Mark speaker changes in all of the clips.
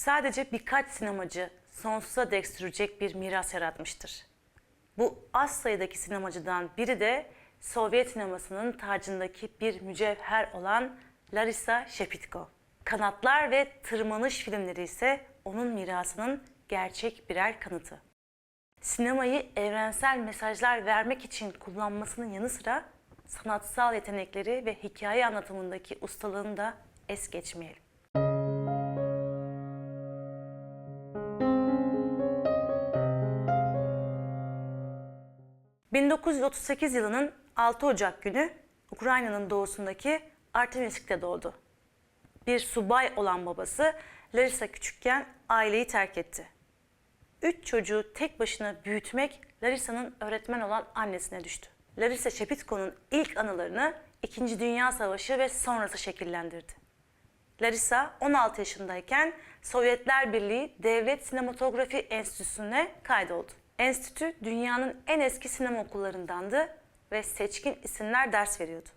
Speaker 1: sadece birkaç sinemacı sonsuza dek sürecek bir miras yaratmıştır. Bu az sayıdaki sinemacıdan biri de Sovyet sinemasının tacındaki bir mücevher olan Larisa Shepitko. Kanatlar ve Tırmanış filmleri ise onun mirasının gerçek birer kanıtı. Sinemayı evrensel mesajlar vermek için kullanmasının yanı sıra sanatsal yetenekleri ve hikaye anlatımındaki ustalığını da es geçmeyelim. ...1938 yılının 6 Ocak günü Ukrayna'nın doğusundaki Artemis'te doğdu. Bir subay olan babası Larisa küçükken aileyi terk etti. Üç çocuğu tek başına büyütmek Larisa'nın öğretmen olan annesine düştü. Larisa Shepitko'nun ilk anılarını İkinci Dünya Savaşı ve sonrası şekillendirdi. Larisa 16 yaşındayken Sovyetler Birliği Devlet Sinematografi Enstitüsü'ne kaydoldu. Enstitü dünyanın en eski sinema okullarındandı ve seçkin isimler ders veriyordu.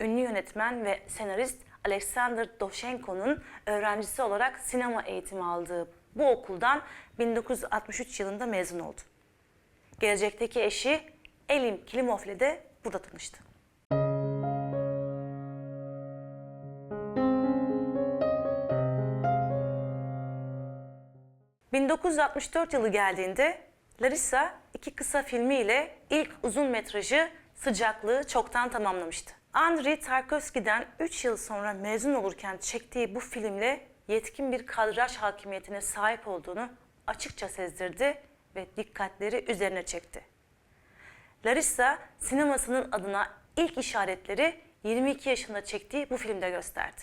Speaker 1: Ünlü yönetmen ve senarist Alexander Dovzhenko'nun öğrencisi olarak sinema eğitimi aldığı bu okuldan 1963 yılında mezun oldu. Gelecekteki eşi Elim Kilimov ile de burada tanıştı. ...1964 yılı geldiğinde Larissa iki kısa filmiyle ilk uzun metrajı Sıcaklığı çoktan tamamlamıştı. Andrei Tarkovski'den 3 yıl sonra mezun olurken çektiği bu filmle yetkin bir kadraj hakimiyetine sahip olduğunu açıkça sezdirdi ve dikkatleri üzerine çekti. Larissa sinemasının adına ilk işaretleri 22 yaşında çektiği bu filmde gösterdi.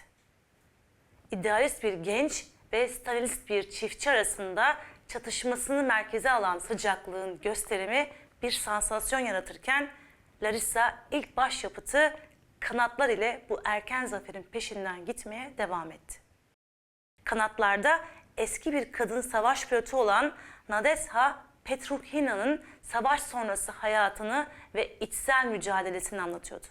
Speaker 1: İdealist bir genç ve stalinist bir çiftçi arasında çatışmasını merkeze alan sıcaklığın gösterimi bir sansasyon yaratırken Larissa ilk başyapıtı kanatlar ile bu erken zaferin peşinden gitmeye devam etti. Kanatlarda eski bir kadın savaş pilotu olan Nadezha Petrukhina'nın savaş sonrası hayatını ve içsel mücadelesini anlatıyordu.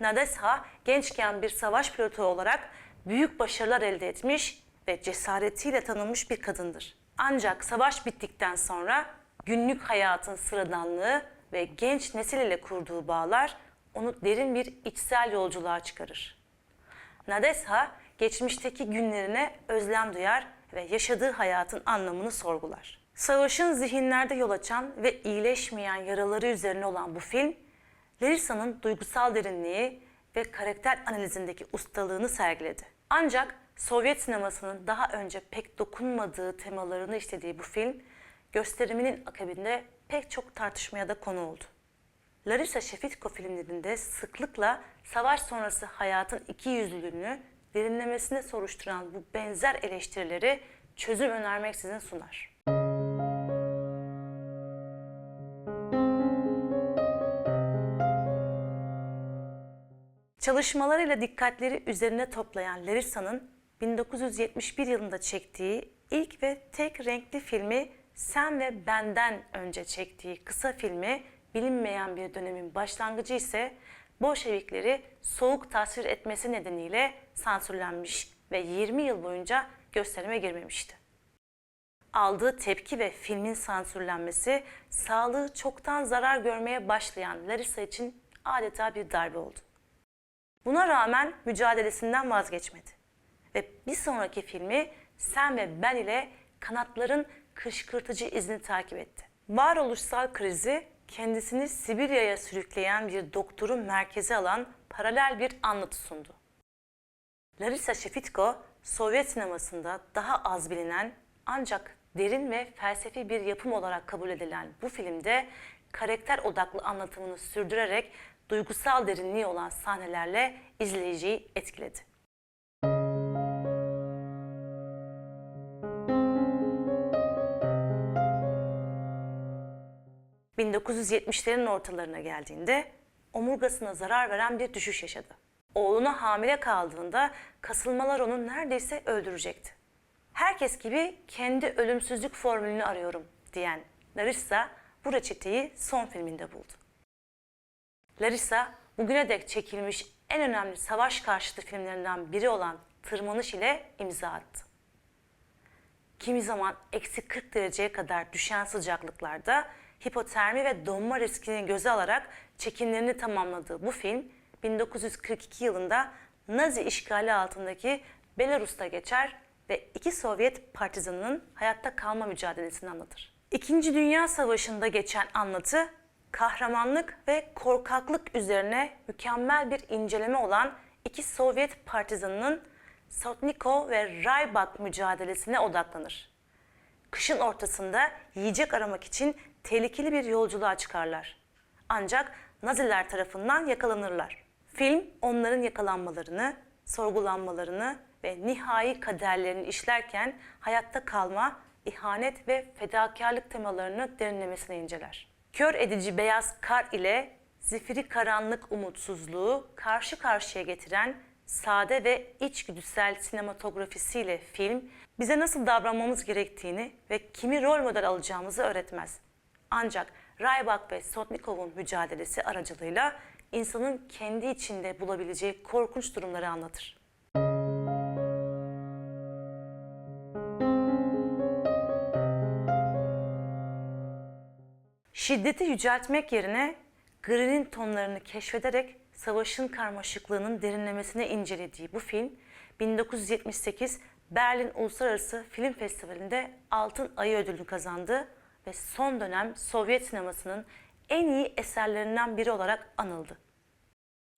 Speaker 1: Nadezha gençken bir savaş pilotu olarak büyük başarılar elde etmiş ve cesaretiyle tanınmış bir kadındır. Ancak savaş bittikten sonra günlük hayatın sıradanlığı ve genç nesil ile kurduğu bağlar onu derin bir içsel yolculuğa çıkarır. Nadesha geçmişteki günlerine özlem duyar ve yaşadığı hayatın anlamını sorgular. Savaşın zihinlerde yol açan ve iyileşmeyen yaraları üzerine olan bu film, Larissa'nın duygusal derinliği ve karakter analizindeki ustalığını sergiledi. Ancak Sovyet sinemasının daha önce pek dokunmadığı temalarını işlediği bu film, gösteriminin akabinde pek çok tartışmaya da konu oldu. Larisa Shepitko filmlerinde sıklıkla savaş sonrası hayatın iki yüzlülüğünü derinlemesine soruşturan bu benzer eleştirileri çözüm önermeksizin sunar. Çalışmalarıyla dikkatleri üzerine toplayan Larissa'nın 1971 yılında çektiği ilk ve tek renkli filmi Sen ve Benden önce çektiği kısa filmi bilinmeyen bir dönemin başlangıcı ise Bolşevikleri soğuk tasvir etmesi nedeniyle sansürlenmiş ve 20 yıl boyunca gösterime girmemişti. Aldığı tepki ve filmin sansürlenmesi sağlığı çoktan zarar görmeye başlayan Larissa için adeta bir darbe oldu. Buna rağmen mücadelesinden vazgeçmedi ve bir sonraki filmi Sen ve Ben ile kanatların kışkırtıcı izini takip etti. Varoluşsal krizi kendisini Sibirya'ya sürükleyen bir doktoru merkeze alan paralel bir anlatı sundu. Larisa Shepitko, Sovyet sinemasında daha az bilinen ancak derin ve felsefi bir yapım olarak kabul edilen bu filmde karakter odaklı anlatımını sürdürerek duygusal derinliği olan sahnelerle izleyiciyi etkiledi. 1970'lerin ortalarına geldiğinde omurgasına zarar veren bir düşüş yaşadı. Oğluna hamile kaldığında kasılmalar onu neredeyse öldürecekti. Herkes gibi kendi ölümsüzlük formülünü arıyorum diyen Larissa bu reçeteyi son filminde buldu. Larissa bugüne dek çekilmiş en önemli savaş karşıtı filmlerinden biri olan Tırmanış ile imza attı. kimi zaman eksi 40 dereceye kadar düşen sıcaklıklarda hipotermi ve donma riskini göze alarak çekimlerini tamamladığı bu film 1942 yılında Nazi işgali altındaki Belarus'ta geçer ve iki Sovyet partizanının hayatta kalma mücadelesini anlatır. İkinci Dünya Savaşı'nda geçen anlatı kahramanlık ve korkaklık üzerine mükemmel bir inceleme olan iki Sovyet partizanının Sotnikov ve Raybak mücadelesine odaklanır. Kışın ortasında yiyecek aramak için tehlikeli bir yolculuğa çıkarlar. Ancak Naziler tarafından yakalanırlar. Film onların yakalanmalarını, sorgulanmalarını ve nihai kaderlerini işlerken hayatta kalma, ihanet ve fedakarlık temalarını derinlemesine inceler. Kör edici beyaz kar ile zifiri karanlık umutsuzluğu karşı karşıya getiren sade ve içgüdüsel sinematografisiyle film bize nasıl davranmamız gerektiğini ve kimi rol model alacağımızı öğretmez. Ancak Raybak ve Sotnikov'un mücadelesi aracılığıyla insanın kendi içinde bulabileceği korkunç durumları anlatır. Şiddeti yüceltmek yerine grinin tonlarını keşfederek savaşın karmaşıklığının derinlemesine incelediği bu film 1978 Berlin Uluslararası Film Festivali'nde Altın Ayı ödülünü kazandı ve son dönem Sovyet sinemasının en iyi eserlerinden biri olarak anıldı.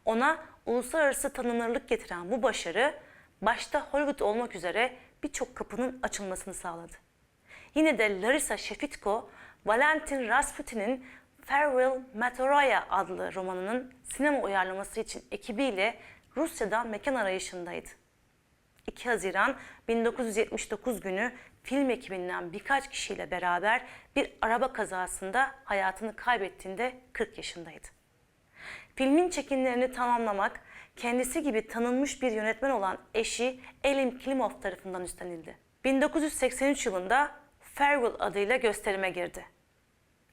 Speaker 1: Ona uluslararası tanınırlık getiren bu başarı başta Hollywood olmak üzere birçok kapının açılmasını sağladı. Yine de Larisa Shevchenko, Valentin Rasputin'in Farewell Matoraya adlı romanının sinema uyarlaması için ekibiyle Rusya'da mekan arayışındaydı. 2 Haziran 1979 günü film ekibinden birkaç kişiyle beraber bir araba kazasında hayatını kaybettiğinde 40 yaşındaydı. Filmin çekimlerini tamamlamak kendisi gibi tanınmış bir yönetmen olan eşi Elim Klimov tarafından üstlenildi. 1983 yılında Farewell adıyla gösterime girdi.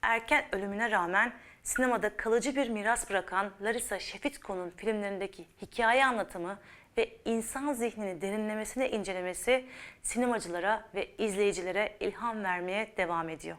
Speaker 1: Erken ölümüne rağmen sinemada kalıcı bir miras bırakan Larisa Shevchenko'nun filmlerindeki hikaye anlatımı ve insan zihnini derinlemesine incelemesi sinemacılara ve izleyicilere ilham vermeye devam ediyor.